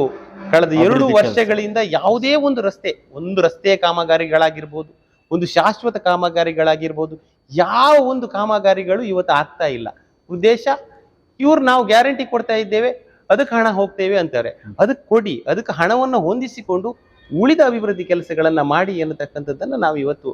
ಕಳೆದ ಎರಡು ವರ್ಷಗಳಿಂದ ಯಾವುದೇ ಒಂದು ರಸ್ತೆ ಒಂದು ರಸ್ತೆಯ ಕಾಮಗಾರಿಗಳಾಗಿರ್ಬೋದು ಒಂದು ಶಾಶ್ವತ ಕಾಮಗಾರಿಗಳಾಗಿರ್ಬೋದು ಯಾವ ಒಂದು ಕಾಮಗಾರಿಗಳು ಇವತ್ತು ಆಗ್ತಾ ಇಲ್ಲ. ಉದ್ದೇಶ ಇವ್ರು ನಾವು ಗ್ಯಾರಂಟಿ ಕೊಡ್ತಾ ಇದ್ದೇವೆ, ಅದಕ್ಕೆ ಹಣ ಹೋಗ್ತೇವೆ ಅಂತಾರೆ. ಅದಕ್ಕೆ ಕೊಡಿ, ಅದಕ್ಕೆ ಹಣವನ್ನು ಹೊಂದಿಸಿಕೊಂಡು ಉಳಿದ ಅಭಿವೃದ್ಧಿ ಕೆಲಸಗಳನ್ನ ಮಾಡಿ ಎನ್ನತಕ್ಕಂಥದ್ದನ್ನು ನಾವು ಇವತ್ತು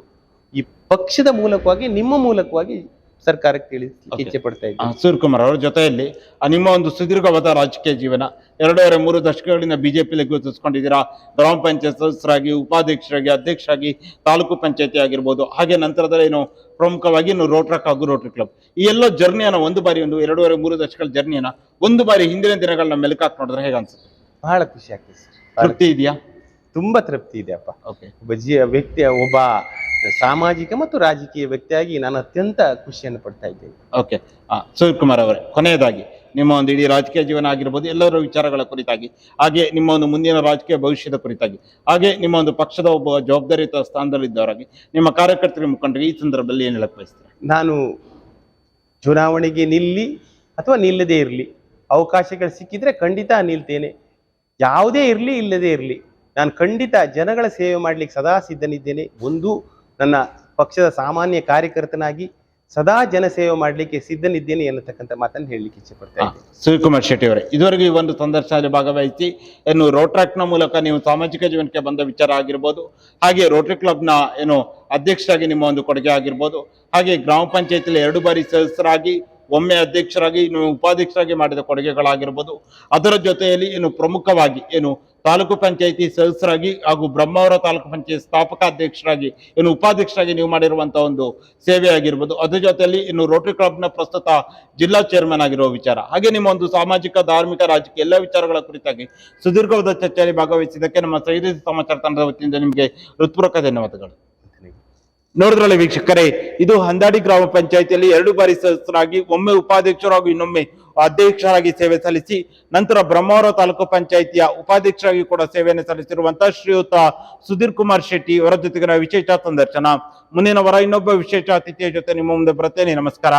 ಈ ಪಕ್ಷದ ಮೂಲಕವಾಗಿ, ನಿಮ್ಮ ಮೂಲಕವಾಗಿ ಸರ್ಕಾರಕ್ಕೆ ತಿಳಿಸಲಿಕ್ಕೆ. ಇಚ್ಛೆ ಪಡ್ತಾ ಇದ್ದೀವಿ ಆ, ಸೂರ್ಯಕುಮಾರ್ ಅವರ ಜೊತೆಯಲ್ಲಿ ನಿಮ್ಮ ಒಂದು ಸುದೀರ್ಘವಾದ ರಾಜಕೀಯ ಜೀವನ ಎರಡೂವರೆ ಮೂರು ದಶಕಗಳಿಂದ ಬಿಜೆಪಿಯಲ್ಲಿ ಗುರುತಿಸ್ಕೊಂಡಿದ್ದೀರಾ? ಗ್ರಾಮ ಪಂಚಾಯತ್ ಸದಸ್ಯರಾಗಿ ಉಪಾಧ್ಯಕ್ಷರಾಗಿ ಅಧ್ಯಕ್ಷರಾಗಿ ತಾಲೂಕು ಪಂಚಾಯತಿ ಆಗಿರ್ಬೋದು ಹಾಗೆ ನಂತರದಲ್ಲಿ ಏನು ಪ್ರಮುಖವಾಗಿ ಇನ್ನು ರೋಟ್ರಕ್ ಹಾಗೂ ರೋಟ್ರಿ ಕ್ಲಬ್. ಈ ಎಲ್ಲ ಜರ್ನಿಯನ್ನ ಒಂದು ಬಾರಿ ಒಂದು ಎರಡೂವರೆ ಮೂರು ದಶಕಗಳ ಜರ್ನಿಯನ್ನ ಒಂದು ಬಾರಿ ಹಿಂದಿನ ದಿನಗಳನ್ನ ಮೆಲುಕಾಕ್ ನೋಡಿದ್ರೆ ಹೇಗೆ ಅನ್ಸುತ್ತೆ? ಬಹಳ ಖುಷಿ ಆಗ್ತದೆ ಸರ್. ತೃಪ್ತಿ ಇದೆಯಾ? ತುಂಬಾ ತೃಪ್ತಿ ಇದೆ ಅಪ್ಪ. ಓಕೆ ಒಬ್ಬ ಜಿ ವ್ಯಕ್ತಿಯ ಒಬ್ಬ ಸಾಮಾಜಿಕ ಮತ್ತು ರಾಜಕೀಯ ವ್ಯಕ್ತಿಯಾಗಿ ನಾನು ಅತ್ಯಂತ ಖುಷಿಯನ್ನು ಪಡ್ತಾ ಇದ್ದೇನೆ. ಓಕೆ ಕುಮಾರ್ ಅವರೇ ಕೊನೆಯದಾಗಿ ನಿಮ್ಮ ಒಂದು ಇಡೀ ರಾಜಕೀಯ ಜೀವನ ಆಗಿರ್ಬೋದು ಎಲ್ಲರ ವಿಚಾರಗಳ ಕುರಿತಾಗಿ ಹಾಗೆ ನಿಮ್ಮ ಒಂದು ಮುಂದಿನ ರಾಜಕೀಯ ಭವಿಷ್ಯದ ಕುರಿತಾಗಿ ಹಾಗೆ ನಿಮ್ಮ ಒಂದು ಪಕ್ಷದ ಒಬ್ಬ ಜವಾಬ್ದಾರಿಯುತ ಸ್ಥಾನದಲ್ಲಿದ್ದವರಾಗಿ ನಿಮ್ಮ ಕಾರ್ಯಕರ್ತರ ಮುಖಂಡರಿಗೆ ಈ ಸಂದರ್ಭದಲ್ಲಿ ಏನು ಹೇಳಕ್ ಬಯಸ್ತಾರೆ? ನಾನು ಚುನಾವಣೆಗೆ ನಿಲ್ಲಿ ಅಥವಾ ನಿಲ್ಲದೇ ಇರಲಿ ಅವಕಾಶಗಳು ಸಿಕ್ಕಿದ್ರೆ ಖಂಡಿತ ನಿಲ್ತೇನೆ. ಯಾವುದೇ ಇರಲಿ ಇಲ್ಲದೇ ಇರಲಿ ನಾನು ಖಂಡಿತ ಜನಗಳ ಸೇವೆ ಮಾಡ್ಲಿಕ್ಕೆ ಸದಾ ಸಿದ್ಧನಿದ್ದೇನೆ. ಒಂದು ನನ್ನ ಪಕ್ಷದ ಸಾಮಾನ್ಯ ಕಾರ್ಯಕರ್ತನಾಗಿ ಸದಾ ಜನಸೇವೆ ಮಾಡಲಿಕ್ಕೆ ಸಿದ್ಧನಿದ್ದೇನೆ ಎನ್ನತಕ್ಕಂಥ ಮಾತನ್ನು ಹೇಳಲಿಕ್ಕೆ ಇಚ್ಛೆ ಶಿವಕುಮಾರ್ ಶೆಟ್ಟಿ ಅವರೇ ಇದುವರೆಗೂ ಈ ಒಂದು ಸಂದರ್ಶನದಲ್ಲಿ ಭಾಗವಹಿಸಿ ಏನು ರೋಟ್ರಾಕ್ನ ಮೂಲಕ ನೀವು ಸಾಮಾಜಿಕ ಜೀವನಕ್ಕೆ ಬಂದ ವಿಚಾರ ಆಗಿರ್ಬೋದು ಹಾಗೆ ರೋಟ್ರಿ ಕ್ಲಬ್ನ ಏನು ಅಧ್ಯಕ್ಷರಾಗಿ ನಿಮ್ಮ ಒಂದು ಕೊಡುಗೆ ಆಗಿರ್ಬೋದು ಹಾಗೆ ಗ್ರಾಮ ಪಂಚಾಯತಿಯಲ್ಲಿ ಎರಡು ಬಾರಿ ಸದಸ್ಯರಾಗಿ ಒಮ್ಮೆ ಅಧ್ಯಕ್ಷರಾಗಿ ಇನ್ನು ಉಪಾಧ್ಯಕ್ಷರಾಗಿ ಮಾಡಿದ ಕೊಡುಗೆಗಳಾಗಿರ್ಬೋದು ಅದರ ಜೊತೆಯಲ್ಲಿ ಏನು ಪ್ರಮುಖವಾಗಿ ಏನು ತಾಲೂಕು ಪಂಚಾಯಿತಿ ಸದಸ್ಯರಾಗಿ ಹಾಗೂ ಬ್ರಹ್ಮಾವರ ತಾಲೂಕು ಪಂಚಾಯತ್ ಸ್ಥಾಪಕ ಅಧ್ಯಕ್ಷರಾಗಿ ಏನು ಉಪಾಧ್ಯಕ್ಷರಾಗಿ ನೀವು ಮಾಡಿರುವಂತಹ ಒಂದು ಸೇವೆ ಆಗಿರ್ಬೋದು. ಅದ್ರ ಜೊತೆಯಲ್ಲಿ ಇನ್ನು ರೋಟರಿ ಕ್ಲಬ್ನ ಪ್ರಸ್ತುತ ಜಿಲ್ಲಾ ಚೇರ್ಮನ್ ಆಗಿರುವ ವಿಚಾರ. ಹಾಗೆ ನಿಮ್ಮ ಒಂದು ಸಾಮಾಜಿಕ, ಧಾರ್ಮಿಕ, ರಾಜಕೀಯ ಎಲ್ಲ ವಿಚಾರಗಳ ಕುರಿತಾಗಿ ಸುದೀರ್ಘವಾದ ಚರ್ಚೆಯಲ್ಲಿ ಭಾಗವಹಿಸಿದ್ದಕ್ಕೆ ನಮ್ಮ ಸೈನಿಕ ಸಮಾಚಾರ ತಂಡದ ವತಿಯಿಂದ ನಿಮಗೆ ಹೃತ್ಪೂರ್ವಕ ಧನ್ಯವಾದಗಳು. ನೋಡಿದ್ರಲ್ಲಿ ವೀಕ್ಷಕರೇ, ಇದು ಹಂದಾಡಿ ಗ್ರಾಮ ಪಂಚಾಯತಿಯಲ್ಲಿ ಎರಡು ಬಾರಿ ಸದಸ್ಯರಾಗಿ, ಒಮ್ಮೆ ಉಪಾಧ್ಯಕ್ಷರು ಹಾಗೂ ಇನ್ನೊಮ್ಮೆ ಅಧ್ಯಕ್ಷರಾಗಿ ಸೇವೆ ಸಲ್ಲಿಸಿ ನಂತರ ಬ್ರಹ್ಮಾವರ ತಾಲೂಕು ಪಂಚಾಯಿತಿಯ ಉಪಾಧ್ಯಕ್ಷರಾಗಿ ಕೂಡ ಸೇವೆಯನ್ನು ಸಲ್ಲಿಸಿರುವಂತಹ ಶ್ರೀಯುತ ಸುಧೀರ್ ಕುಮಾರ್ ಶೆಟ್ಟಿ ಅವರ ಜೊತೆಗಿನ ವಿಶೇಷ ಸಂದರ್ಶನ. ಮುಂದಿನ ವರ ಇನ್ನೊಬ್ಬ ವಿಶೇಷ ಅತಿಥಿಯ ಜೊತೆ ನಿಮ್ಮ ಮುಂದೆ ಬರ್ತೇನೆ ನಮಸ್ಕಾರ.